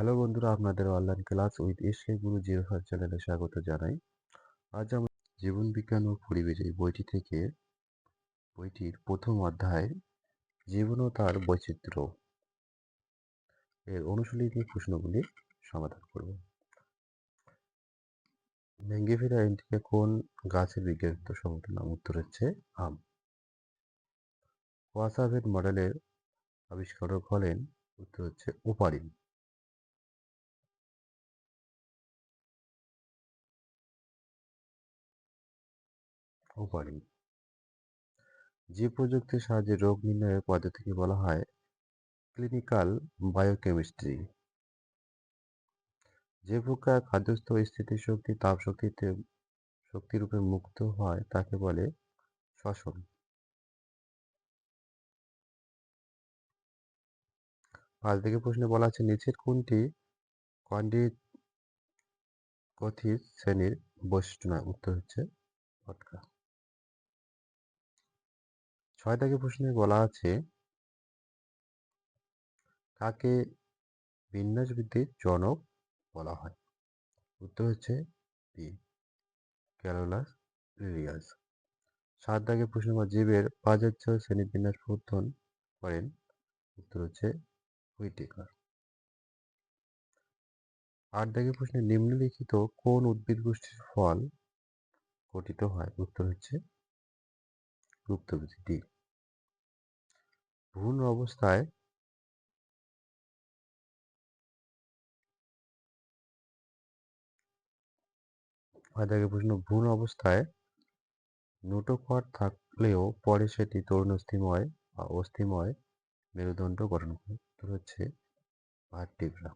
Hello বন্ধুরা, আপনাদের online class with SK Guru zero five চ্যানেলে স্বাগত জানাই। আজ আমরা জীবন বিজ্ঞান ও পরিবেশ এই বইটি থেকে, বইটির প্রথম অধ্যায়, জীবন ও তার বৈচিত্র্য এর অনুশীলনী প্রশ্নগুলি সমাধান করব। ম্যাঙ্গিফেরা এন্টিকে কোন গাছের বিজ্ঞানিত সমত নাম? উত্তর হচ্ছে আম। ওয়াসাভেদ মডেলের আবিষ্কারক হলেন, উত্তর হচ্ছে ওপারিন। ওপারিন যে প্রযুক্তির সাহায্যে রোগ নির্ণয়ের পদ্ধতিকে বলা হয় ক্লিনিক্যাল বায়োকেমিস্ট্রি যে প্রকার খাদ্যস্থ স্থিতিশক্তি তাপ শক্তিতে শক্তিরূপে মুক্ত হয় তাকে বলে শ্বসন. পাঁচ দিকে প্রশ্নে বলা আছে, নিচের কোনটি কন্ডিট কথিত শ্রেণির বৈশিষ্ট্য নয়? উত্তর হচ্ছে ভটকা ছয় থেকে প্রশ্নে বলা আছে, কাকে বিন্যাসবিদ্যির জনক বলা হয়? উত্তর হচ্ছে বি ক্যালোলাস লিলিয়াস সাত দাগে প্রশ্ন জীবের পাঁচাচ্য শ্রেণি বিন্যাস প্রবর্তন করেন। উত্তর হচ্ছে হুইটেকার। আট দাগে প্রশ্নে নিম্নলিখিত কোন উদ্ভিদ গোষ্ঠীর ফল গঠিত হয়? উত্তর হচ্ছে গুপ্তবীজ ডি ভ্রূণ অবস্থায় দাগে প্রশ্ন, ভ্রূণ অবস্থায় নোটোকর থাকলেও পরে সেটি তরুণস্থিময় বা অস্থিময় মেরুদণ্ড গঠন করে হচ্ছে ভার্টিব্রা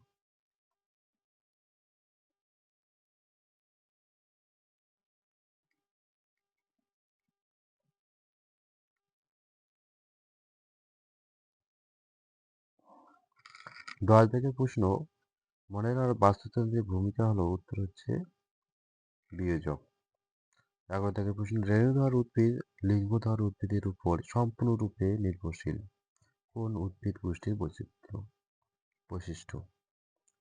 দশ থেকে প্রশ্ন মনের আর বাস্তুতন্ত্রের ভূমিকা হলো, উত্তর হচ্ছে বিয়োজক। এগারো থেকে প্রশ্ন, রেণুধর উদ্ভিদ, লিঙ্গধর উদ্ভিদের উপর সম্পূর্ণরূপে নির্ভরশীল। কোন উদ্ভিদ গোষ্ঠীর বৈচিত্র্য, বৈশিষ্ট্য?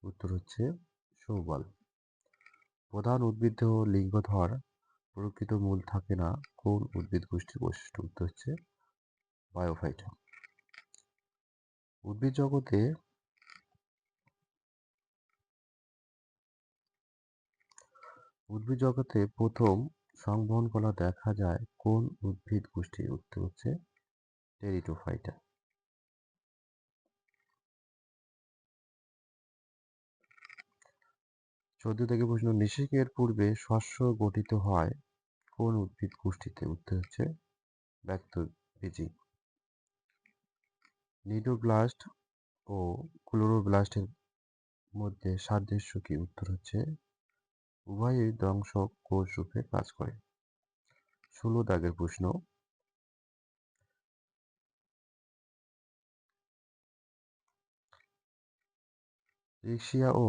উত্তর হচ্ছে সৌবাল। প্রধান উদ্ভিদ লিঙ্গধর, প্রকৃত মূল থাকে না কোন উদ্ভিদ গোষ্ঠীর বৈশিষ্ট্য, উত্তর হচ্ছে বায়োফাইটা। উদ্ভিদ জগতে উদ্ভিদ জগতে প্রথম সংবহন কলা দেখা যায় কোন উদ্ভিদ গোষ্ঠীর উত্তর হচ্ছে টেরিটোফাইটা। চোদ্দ থেকে প্রশ্ন নিষেকের পূর্বে শস্য গঠিত হয় কোন উদ্ভিদ গোষ্ঠীতে উত্তর হচ্ছে ব্যক্ত বীজি নিডোব্লাস্ট ও ক্লোরোব্লাস্টের মধ্যে সাদৃশ্য কি উত্তর হচ্ছে উভয়ই ধ্বংসক কোষ রূপে কাজ করে। ষোলো দাগের প্রশ্ন। এশিয়া ও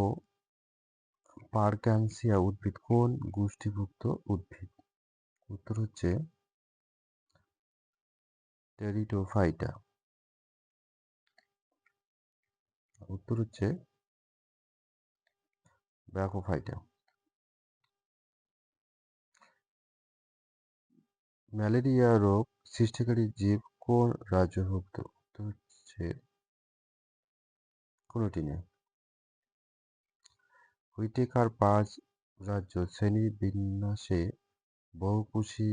পারক্যানসিয়া উদ্ভিদ কোন গোষ্ঠীভুক্ত উদ্ভিদ? উত্তর হচ্ছে টেরিটোফাইটা। উত্তর হচ্ছে ব্যাকোফাইটা। ম্যালেরিয়া রোগ সৃষ্টিকারী জীব কোন রাজ্যভুক্ত হচ্ছে কোনটি নেই হুইটেকার পাঁচ রাজ্য শ্রেণি বিন্যাসে বহুকোষী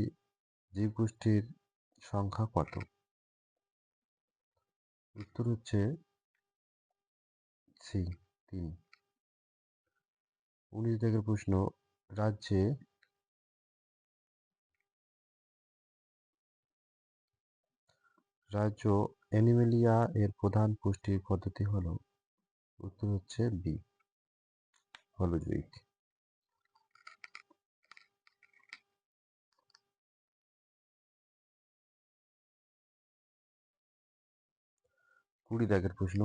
জীবগোষ্ঠীর সংখ্যা কত? উত্তর হচ্ছে সি, তিন। উনিশ দাগের প্রশ্ন, রাজ্যে রাজ্য অ্যানিমেলিয়া এর প্রধান পুষ্টির পদ্ধতি হল, উত্তর হচ্ছে বি হলজুইক কুড়ি দাগের প্রশ্ন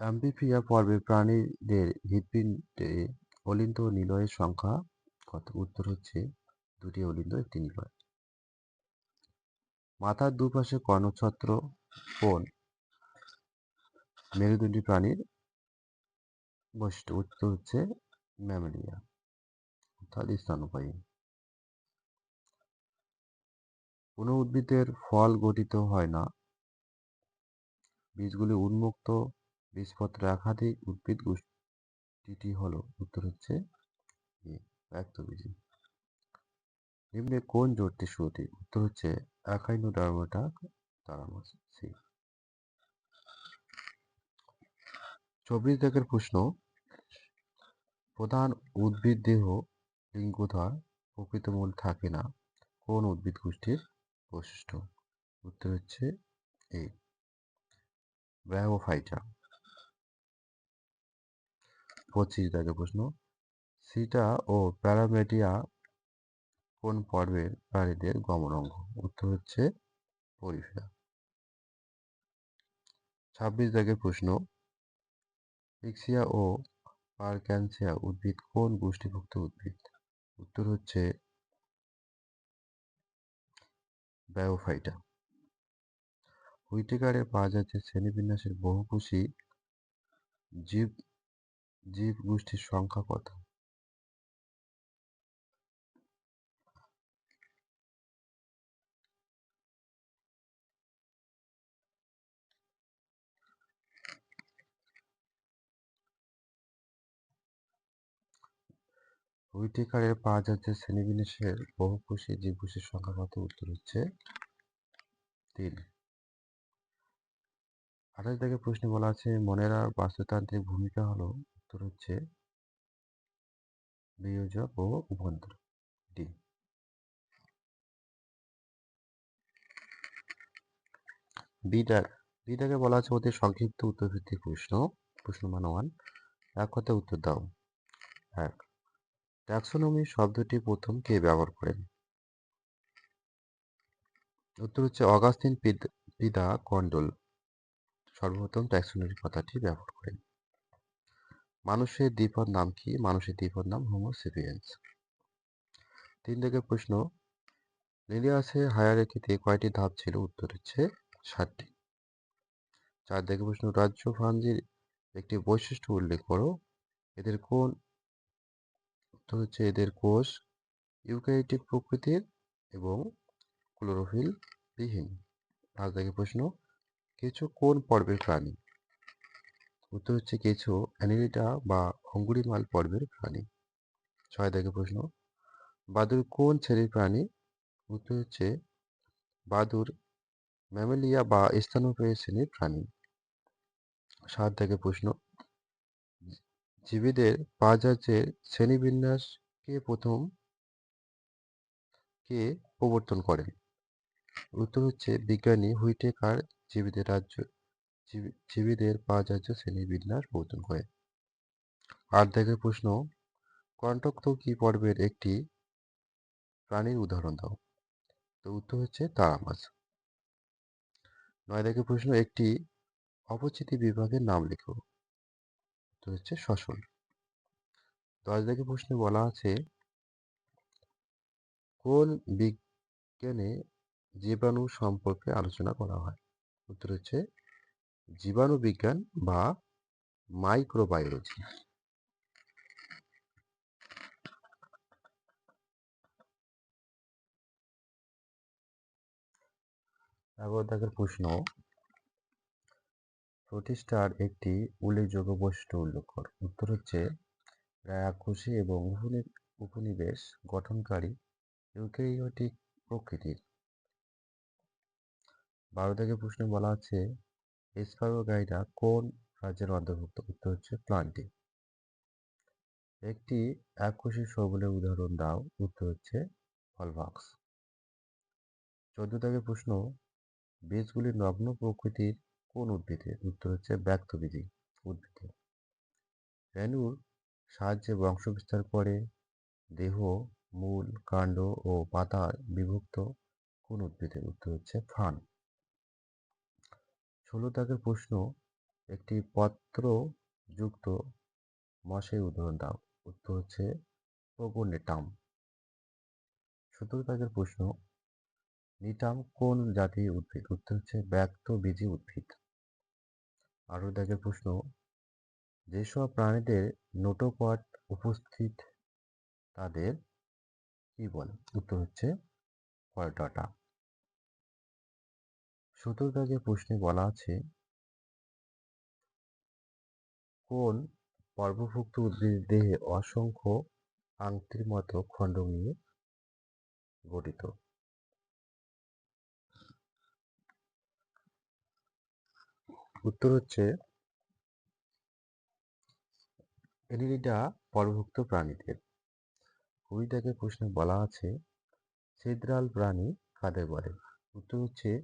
অ্যাম্পিফিয়া পর্বে প্রাণীদের হৃৎপিণ্ডে অলিন্দ নিলয়ের সংখ্যা কত? উত্তর হচ্ছে দুটি অলিন্দ, একটি নিলয়। মাথার দুপাশে কর্ণছত্র কোন মেরুদণ্ডী প্রাণীর বৈশিষ্ট্য। উত্তর হচ্ছে ম্যামেলিয়া, অর্থাৎ স্তন্যপায়ী। কোনো উদ্ভিদের ফল গঠিত হয় না। বীজগুলি উন্মুক্ত, বীজপত্র একাধিক উদ্ভিদ গোষ্ঠীটি হলো। উত্তর হচ্ছে ব্যক্তবীজী নিম্নে কোন জোটটি শুরুটি উত্তর হচ্ছে একাইনোডার্মাটা তারামাস সি চব্বিশ দাগের প্রশ্ন, প্রধান উদ্ভিদ দেহ, লিঙ্গোধর, প্রকৃত মূল থাকে না, কোন উদ্ভিদ গোষ্ঠীর বৈশিষ্ট্য? উত্তর হচ্ছে, এ। ব্রায়োফাইটা পঁচিশ দাগের প্রশ্ন, সিটা ও প্যারামেডিয়া কোন পর্বের প্রাণীদের গমন অঙ্গ উত্তর হচ্ছে পরিফেরা ছাব্বিশ দাগের প্রশ্ন। ইক্সিয়া ও পারক্যানসিয়া উদ্ভিদ কোন গোষ্ঠীভুক্ত উদ্ভিদ? উত্তর হচ্ছে বায়োফাইটা হুইটেকারে পাওয়া যাচ্ছে শ্রেণীবিন্যাসের বহুকোষী জীব জীব গোষ্ঠীর সংখ্যা কত? হুইটেকারে পাওয়া যাচ্ছে শ্রেণীবিন্যাসের বহুকোষী জীবকোষের সংখ্যা কত উত্তর হচ্ছে তিন। আঠাশ থেকে প্রশ্নে বলা আছে, মনেরা বাস্তুতান্ত্রিক ভূমিকা হলো, উত্তর হচ্ছে বিয়োজক ও উভন্তর, ডি। বিটার, বিটাকে বলা আছে অতি সংক্ষিপ্ত উত্তর ভিত্তিক প্রশ্ন প্রশ্ন মান এক কথা উত্তর দাও। এক। ট্যাক্সোনমি শব্দটি প্রথম কে ব্যবহার করেন? উত্তর হচ্ছে অগাস্তিন পিদা কন্ডল। সর্বপ্রথম ট্যাক্সোনমি কথাটি ব্যবহার করেন। মানুষের দ্বিপদ নাম কি? মানুষের দ্বিপদ নাম হোমোসেপিয়েন্স তিন থেকে প্রশ্ন লিলিয়াসের হায়ারেকিতে কয়টি ধাপ ছিল? উত্তর হচ্ছে ষাটটি। চার থেকে প্রশ্ন, রাজ্য ফাঞ্জির একটি বৈশিষ্ট্য উল্লেখ করো। এদের কোন উত্তর হচ্ছে এদের কোষ ইউক্যারিটিক প্রকৃতির এবং ক্লোরোফিল বিহীন। পাঁচ থেকে প্রশ্ন কেঁচো কোন পর্বের প্রাণী? উত্তর হচ্ছে কেঁচো অ্যানিলিটা বা অঙ্গুরিমাল পর্বের প্রাণী। ছয় থেকে প্রশ্ন, বাদুর কোন শ্রেণির প্রাণী? উত্তর হচ্ছে, বাদুর ম্যামেলিয়া বা স্তন্যপায়ী শ্রেণির প্রাণী। সাত থেকে প্রশ্ন জীবীদের পাজাজের শ্রেণীবিন্যাস কে প্রথম কে প্রবর্তন করেন? উত্তর হচ্ছে বিজ্ঞানী হুইটেকার জীবীদের রাজ্য জীবীদের পাজাজ্য শ্রেণীবিন্যাস প্রবর্তন করে আর থেকে প্রশ্ন কণ্টক কি পর্বের একটি প্রাণীর উদাহরণ দাও। তো উত্তর হচ্ছে তারা মাছ নয় দেখে প্রশ্ন, একটি অপচিতি বিভাগের নাম লিখো। উত্তর হচ্ছে শ্বসন দশ থেকে প্রশ্নে বলা আছে, কোন বিজ্ঞানে জীবাণু সম্পর্কে আলোচনা করা হয়? উত্তর হচ্ছে, জীবাণু বিজ্ঞান বা মাইক্রোবায়োলজি। এগারো দাগের প্রশ্ন প্রতিষ্ঠার একটি উল্লেখযোগ্য বৈশিষ্ট্য উল্লেখ কর। উত্তর হচ্ছে রাক্ষসী এবং উপনিবেশ গঠনকারী ইউক্যারিওটিক প্রকৃতির। বারো থেকে প্রশ্নে বলা আছে স্পারোগাইডা কোন রাজ্যের অন্তর্ভুক্ত? উত্তর হচ্ছে প্লান্টি। একটি এককোষী সবলের উদাহরণ দাও, উত্তর হচ্ছে ফলভাক্স। চোদ্দ থেকে প্রশ্ন, বীজগুলি নগ্ন প্রকৃতির কোন উদ্ভিদের উত্তর হচ্ছে ব্যক্তবীজী উদ্ভিদে। রেণুর সাহায্যে বংশ বিস্তার করে, দেহ, মূল, কাণ্ড ও পাতার বিভক্ত কোন উদ্ভিদের উত্তর হচ্ছে ফান। ষোলো দাগের প্রশ্ন, একটি পত্র যুক্ত মশের উদাহরণ দাও। উত্তর হচ্ছে প্রোগোনেটাম সতেরো দাগের প্রশ্ন, নিটাম কোন জাতীয় উদ্ভিদ? উত্তর হচ্ছে ব্যক্ত বীজি উদ্ভিদ। আরও দেখে প্রশ্ন, যেসব প্রাণীদের নোটোকট উপস্থিত তাদের কি বলে? উত্তর হচ্ছে কয়টাটা সতেরো দাগের প্রশ্নে বলা আছে, কোন পর্বভুক্ত উদ্ভিদের দেহে অসংখ্য আংটির মতো খণ্ড নিয়ে গঠিত? উত্তর হচ্ছে এনিলিডা পর্বভুক্ত প্রাণীদের। দাগের প্রশ্নে বলা আছে, ছিদ্রাল প্রাণী কাদের বলে? উত্তর হচ্ছে,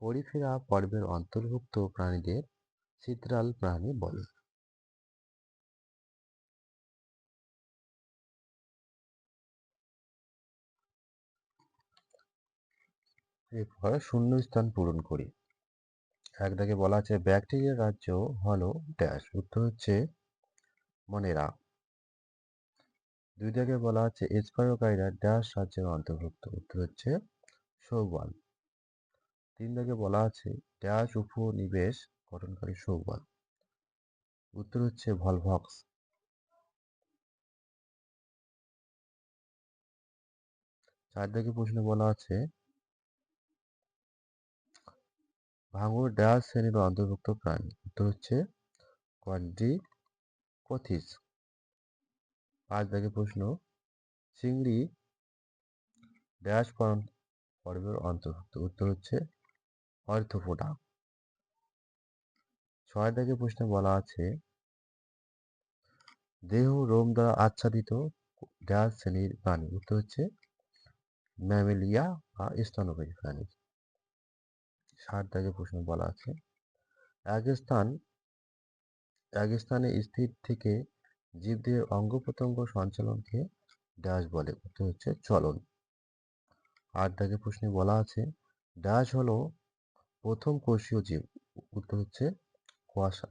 পরিফেরা পর্বের অন্তর্ভুক্ত প্রাণীদের ছিদ্রাল প্রাণী বলে। এরপর শূন্য স্থান পূরণ করি। এক দাগে বলা আছে ব্যাকটেরিয়ার রাজ্য হলো ড্যাশ। উত্তর হচ্ছে মনেরা। দুই দাগে বলা আছে স্পাইরোকাইরা ড্যাশ রাজ্যের অন্তর্ভুক্ত। উত্তর হচ্ছে শৌবাল তিন দাগে বলা আছে, ড্যাশ উপনিবেশ গঠনকারী শৌবাল উত্তর হচ্ছে ভলভক্স। চার দাগে প্রশ্ন বলা আছে ভাঙর ড্যাশ শ্রেণির অন্তর্ভুক্ত প্রাণী। উত্তর হচ্ছে কোয়াড্রি কথিস পাঁচ দাগে প্রশ্ন, চিংড়ি ড্যাশ পর্বের অন্তর্ভুক্ত। উত্তর হচ্ছে অর্থফোটা। ছয় দাগে প্রশ্নে বলা আছে, দেহ রোম দ্বারা আচ্ছাদিত ড্যাশ শ্রেণির প্রাণী। উত্তর হচ্ছে ম্যামেলিয়া বা স্তনপায়ী প্রাণী। ষাট দাগে প্রশ্ন বলা আছে। এক স্থান, এক স্থানে স্থির থেকে জীবদের অঙ্গ প্রত্যঙ্গ সঞ্চালনকে ড্যাশ বলে। উত্তর হচ্ছে চলন। আট দাগে প্রশ্নে বলা আছে ড্যাশ হলো প্রথম কোষীয় জীব। উত্তর হচ্ছে কুয়াশা,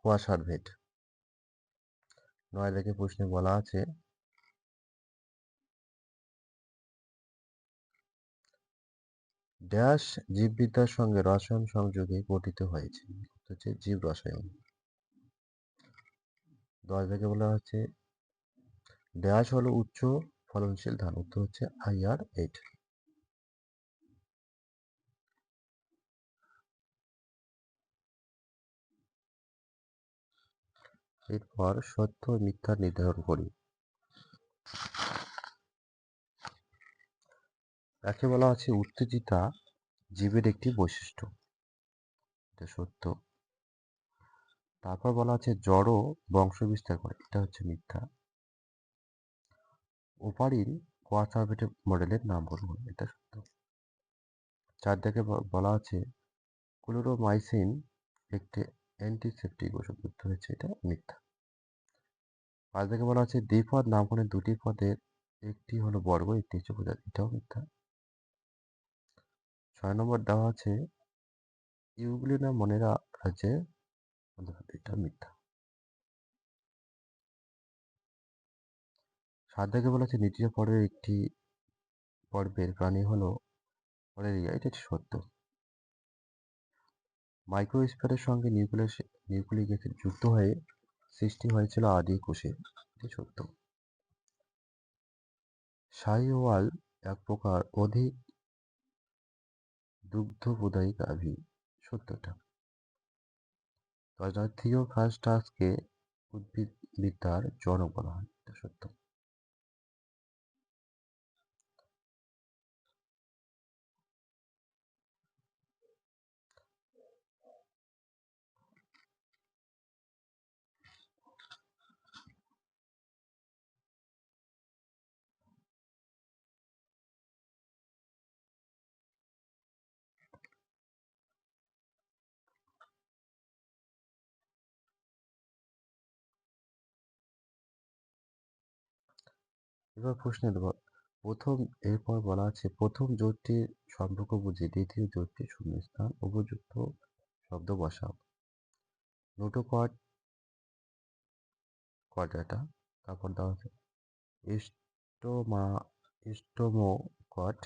কুয়াশার ভেদ নয় দাগে প্রশ্নে বলা আছে ড্যাশ জীববিদ্যার সঙ্গে রসায়ন সংযোগে গঠিত হয়েছে। হচ্ছে জীব রসায়ন। দশ ভাগে বলা হচ্ছে ড্যাশ হলো উচ্চ ফলনশীল ধান, উত্তর হচ্ছে আইআর এইট এরপর সত্য মিথ্যা নির্ধারণ করি। একে বলা হচ্ছে উত্তেজিতা জীবের একটি বৈশিষ্ট্য। এটা সত্য। তারপর বলা আছে জড়ো বংশ বিস্তার করে, এটা হচ্ছে মিথ্যা। ওপারিন কোয়াসারভেটিভ মডেলের নাম বলুন, এটা সত্য। চার দিকে বলা আছে ক্লোরোমাইসিন একটি অ্যান্টিসেপটিক ওষুধ উত্তর হচ্ছে এটা মিথ্যা। পাঁচ দিকে বলা আছে দ্বিপদ নামকরণের দুটি পদের একটি হলো বর্গ, একটি হচ্ছে প্রজাতি, এটাও মিথ্যা। ছয় নম্বর দেওয়া আছে, ইউগ্লিনা মনেরা রাজ্যে এটা মিথ্যা। সাত দাগে বলা আছে নিউক্লিয় পর্বের একটি পর্বের প্রাণী হলো পরেরিয়া এটা সত্য। মাইক্রোস্ফিয়ারের সঙ্গে নিউক্লিয়াস, নিউক্লিক অ্যাসিড যুক্ত হয়ে সৃষ্টি হয়েছিল আদি কোষে, এটি সত্য। শাহিওয়াল এক প্রকার অধিক দুগ্ধবোধায়ী গাভী সত্যটা। উদ্ভিদ বিদ্যার জনক বলা হয় এটা সত্য। এবার প্রশ্নে দেব প্রথম এরপর বলা আছে, প্রথম জোটটির সম্পর্ক বুঝে দ্বিতীয় জোটটির শূন্যস্থান, উপযুক্ত শব্দ বসাও। নোটোকট কটাটা তারপর দেওয়া আছে স্টোমা স্টোমোকট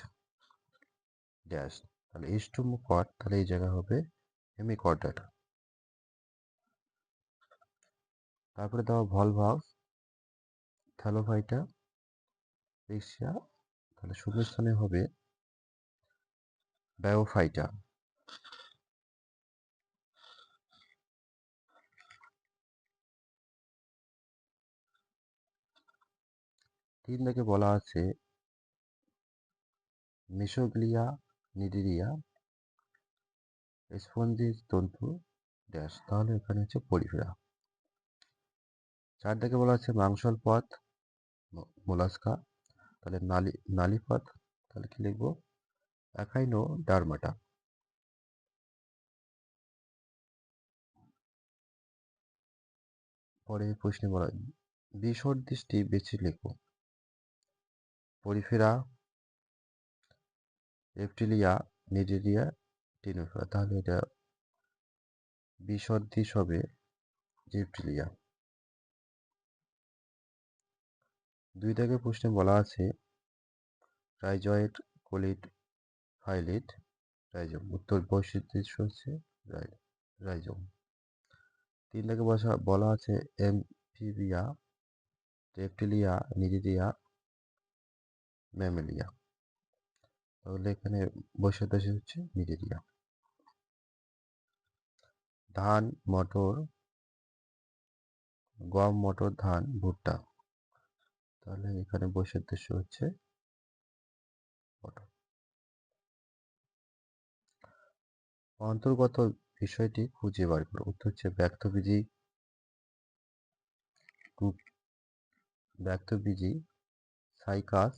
ড্যাশ তাহলে স্টোমোকট তাহলে এই জায়গা হবে হেমিকট ডাটা তারপরে দেওয়া ভলভাস থ্যালোফাইটা রিক্সিয়া তাহলে শূন্যস্থানে হবে বায়োফাইটা। তিন থেকে বলা আছে মিশোগ্লিয়া নিডিরিয়া স্পঞ্জির তন্তু, ড্যাশ। তাহলে এখানে হচ্ছে পরিফেরা। চার দিকে বলা আছে মাংসল পথ মোলাস্কা। তাহলে নালি নালিপথ তাহলে কি লিখব? একাইনো ডারমাটা। পরে প্রশ্নে বলা বিষর দৃষ্টি বেছে লেখো। পরিফেরা রেপটিলিয়া নিডেরিয়া, টিনোফেরা, তাহলে এটা বিসর্দিশ হবে রেপটিলিয়া দুই দাগে প্রশ্নে বলা আছে। Rhizoid caulid, phyllid, rhizome. উত্তর বৈশিষ্ট্য হচ্ছে রাইজম। তিন দাগে বসা, বলা আছে এমফিবিয়া রেপটিলিয়া নিরিডিয়া ম্যামেলিয়া। তাহলে এখানে বৈশিষ্ট্য হচ্ছে নিরিডিয়া ধান, মটর, গম, মটর, ধান, ভুট্টা। তাহলে এখানে বৈশিষ্ট্য হচ্ছে। অন্তর্গত বিষয়টি খুঁজে বার করো। উত্তর হচ্ছে ব্যক্তবীজি ব্যক্তবীজি সাইকাস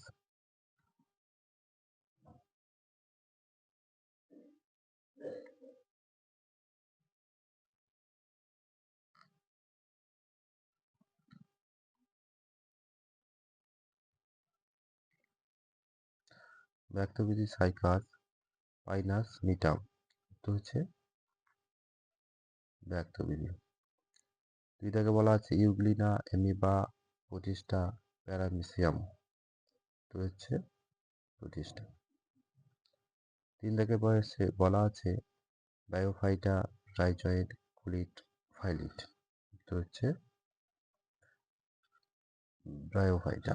ব্যক্তবিধি সাইকাস পাইনাস মিটাম তো হচ্ছে ব্যক্তবিধি দুই থেকে বলা আছে ইউগ্লিনা এমিবা প্রতিষ্ঠা প্যারামিসিয়াম তো হচ্ছে প্রতিষ্ঠা তিন থেকে বয়সে বলা আছে বায়োফাইটা রাইজয়েড কুলিট ফাইলিট তো হচ্ছে বায়োফাইটা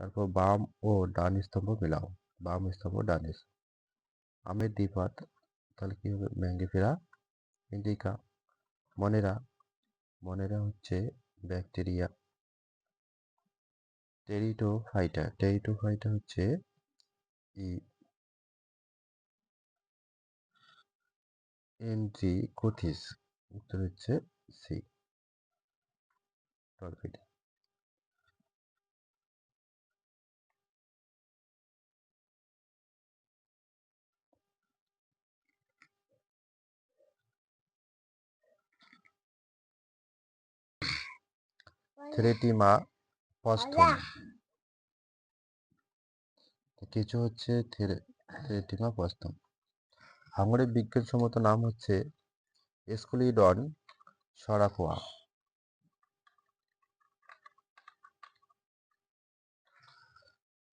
তারপর বাম ও ডান স্তম্ভ মেলাও। বাম স্তম্ভ, ডান আমের দ্বিপাত তাহলে কি হবে? Mangifera indica মনেরা। মনেরা হচ্ছে ব্যাকটেরিয়া। টেরিটোফাইটা টেরিটোফাইটা হচ্ছে ই এনজি কোথিস উত্তর হচ্ছে সি। টর্পিডা থ্রেটিমা পস্থম কিছু হচ্ছে থ্রেটিমা পস্থম হাঙরের বিজ্ঞানসম্মত নাম হচ্ছে এসকুলিডন সরাকোয়া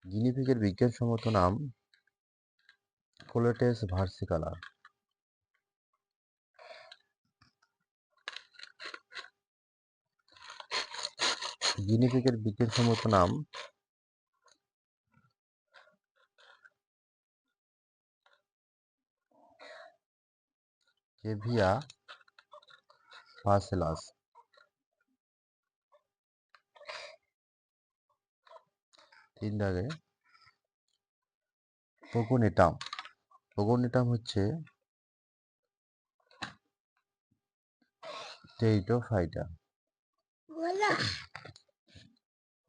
গিনিপিগের বিজ্ঞানসম্মত নাম কোলেটেস ভার্সিকালা। গিনিপিগের বিজ্ঞানসম্মত নাম কেভিয়া ফাসেলাস তিন দাগে পোগোনেটাম। পোগোনেটাম হচ্ছে টেইটোফাইটা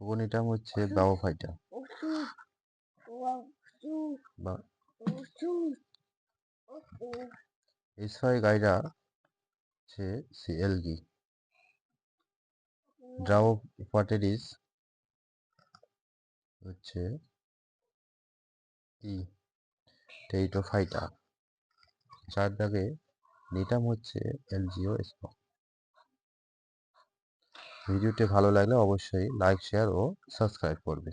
পোগোনেটাম হচ্ছে বায়োফাইটা বা এসফাই গাইরা হচ্ছে সিএলগি ড্রাউপাটেরিস হচ্ছে ই টেইটোফাইটা চার দাগে নিটাম হচ্ছে এলজিও স্পক ভিডিওটি ভালো লাগলে অবশ্যই লাইক শেয়ার ও সাবস্ক্রাইব করবে।